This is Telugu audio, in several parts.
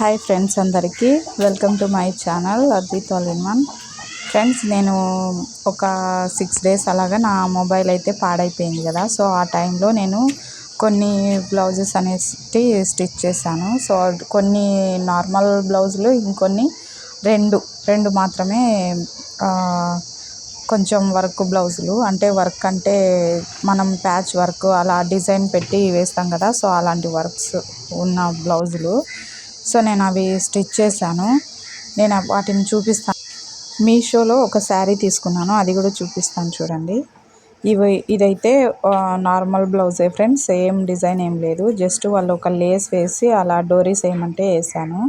హాయ్ ఫ్రెండ్స్ అందరికీ. Welcome to my channel Advith all in one friends నేను ఒక సిక్స్ డేస్ అలాగా నా మొబైల్ అయితే పాడైపోయింది కదా. సో ఆ టైంలో నేను కొన్ని బ్లౌజెస్ అనేసి స్టిచ్ చేశాను. సో కొన్ని నార్మల్ బ్లౌజులు ఇంకొన్ని రెండు రెండు మాత్రమే కొంచెం వర్క్ బ్లౌజులు. అంటే వర్క్ అంటే మనం ప్యాచ్ వర్క్ అలా డిజైన్ పెట్టి వేస్తాం కదా. సో అలాంటి వర్క్స్ ఉన్న బ్లౌజులు. సో నేను అవి స్టిచ్ చేశాను. నేను వాటిని చూపిస్తాను మీషోలో ఒక శారీ తీసుకున్నాను. అది కూడా చూపిస్తాను చూడండి. ఇవి ఇదైతే నార్మల్ బ్లౌజే ఫ్రెండ్స్. సేమ్ డిజైన్ ఏం లేదు. జస్ట్ వాళ్ళు ఒక లేస్ వేసి అలా డోరీస్ ఏమంటే వేసాను.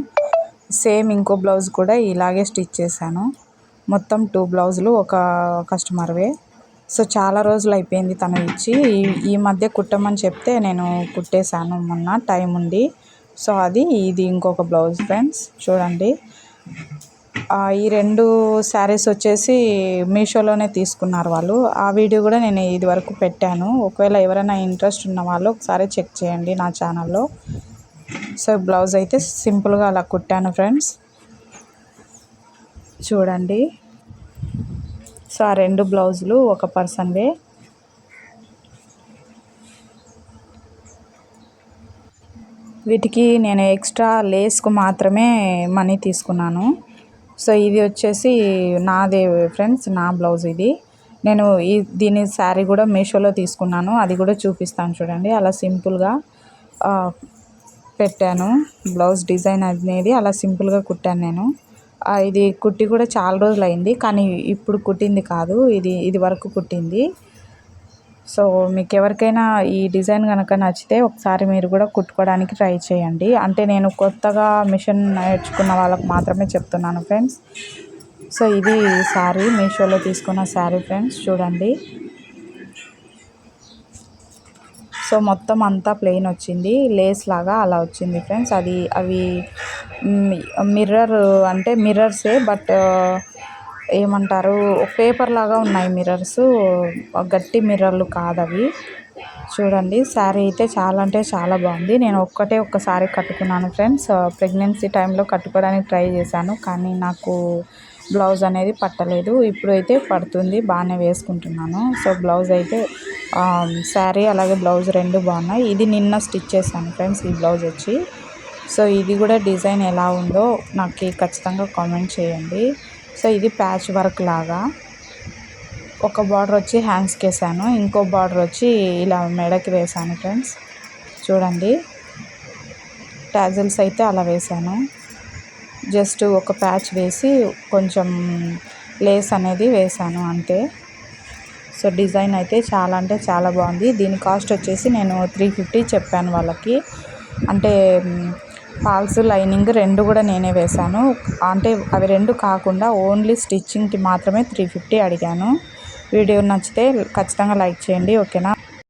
సేమ్ ఇంకో బ్లౌజ్ కూడా ఇలాగే స్టిచ్ చేశాను. మొత్తం టూ బ్లౌజులు ఒక కస్టమర్వే. సో చాలా రోజులు అయిపోయింది తను ఇచ్చి. ఈ మధ్య కుట్టమని చెప్తే నేను కుట్టేశాను మొన్న. టైం ఉండి సో అది ఇది ఇంకొక బ్లౌజ్ ఫ్రెండ్స్ చూడండి. ఈ రెండు శారీస్ వచ్చేసి మీషోలోనే తీసుకున్నారు వాళ్ళు. ఆ వీడియో కూడా నేను ఇది వరకు పెట్టాను. ఒకవేళ ఎవరైనా ఇంట్రెస్ట్ ఉన్న వాళ్ళు ఒకసారి చెక్ చేయండి నా ఛానల్లో. సో బ్లౌజ్ అయితే సింపుల్గా అలా కుట్టాను ఫ్రెండ్స్. చూడండి. సో ఆ రెండు బ్లౌజులు ఒక పర్సన్వే. వీటికి నేను ఎక్స్ట్రా లేస్కు మాత్రమే మనీ తీసుకున్నాను. సో ఇది వచ్చేసి నాదే ఫ్రెండ్స్ నా బ్లౌజ్ ఇది. నేను ఈ దీని శారీ కూడా మీషోలో తీసుకున్నాను. అది కూడా చూపిస్తాను చూడండి. అలా సింపుల్గా పెట్టాను. బ్లౌజ్ డిజైన్ అనేది అలా సింపుల్గా కుట్టాను నేను. ఇది కుట్టి కూడా చాలా రోజులు అయింది కానీ ఇప్పుడు కుట్టింది కాదు. ఇది ఇది వరకు కుట్టింది. సో మీకు ఎవరికైనా ఈ డిజైన్ కనుక నచ్చితే ఒకసారి మీరు కూడా కుట్టుకోవడానికి ట్రై చేయండి. అంటే నేను కొత్తగా మిషన్ నేర్చుకున్న వాళ్ళకి మాత్రమే చెప్తున్నాను ఫ్రెండ్స్. సో ఇది శారీ మీషోలో తీసుకున్న శారీ ఫ్రెండ్స్ చూడండి. సో మొత్తం అంతా ప్లెయిన్ వచ్చింది లేస్ లాగా అలా వచ్చింది ఫ్రెండ్స్. అది అవి మిర్రర్ అంటే మిర్రర్సే బట్ ఏమంటారు పేపర్ లాగా ఉన్నాయి మిర్రర్స్ గట్టి మిర్రర్లు కాదు అవి చూడండి శారీ అయితే చాలా అంటే చాలా బాగుంది. నేను ఒక్కటే ఒక్కసారి కట్టుకున్నాను ఫ్రెండ్స్ ప్రెగ్నెన్సీ టైంలో కట్టుకోవడానికి ట్రై చేశాను కానీ నాకు బ్లౌజ్ అనేది పట్టలేదు. ఇప్పుడు అయితే పడుతుంది బాగానే వేసుకుంటున్నాను. సో బ్లౌజ్ అయితే శారీ అలాగే బ్లౌజ్ రెండు బాగున్నాయి. ఇది నిన్న స్టిచ్ చేశాను ఫ్రెండ్స్ ఈ బ్లౌజ్ వచ్చి. సో ఇది కూడా డిజైన్ ఎలా ఉందో నాకు ఖచ్చితంగా కామెంట్ చేయండి. సో ఇది ప్యాచ్ వర్క్ లాగా. ఒక బార్డర్ వచ్చి హ్యాండ్స్కి వేసాను ఇంకో బార్డర్ వచ్చి ఇలా మెడకి వేసాను ఫ్రెండ్స్. చూడండి. టాజిల్స్ అయితే అలా వేసాను. జస్ట్ ఒక ప్యాచ్ వేసి కొంచెం లేస్ అనేది వేసాను అంతే. సో డిజైన్ అయితే చాలా అంటే చాలా బాగుంది. దీని కాస్ట్ వచ్చేసి నేను త్రీ ఫిఫ్టీ చెప్పాను వాళ్ళకి. అంటే ఫాల్స్ లైనింగ్ రెండు కూడా నేనే వేశాను. అంటే అవి రెండు కాకుండా ఓన్లీ స్టిచ్చింగ్కి మాత్రమే త్రీ ఫిఫ్టీ అడిగాను. వీడియో నచ్చితే ఖచ్చితంగా లైక్ చేయండి ఓకేనా?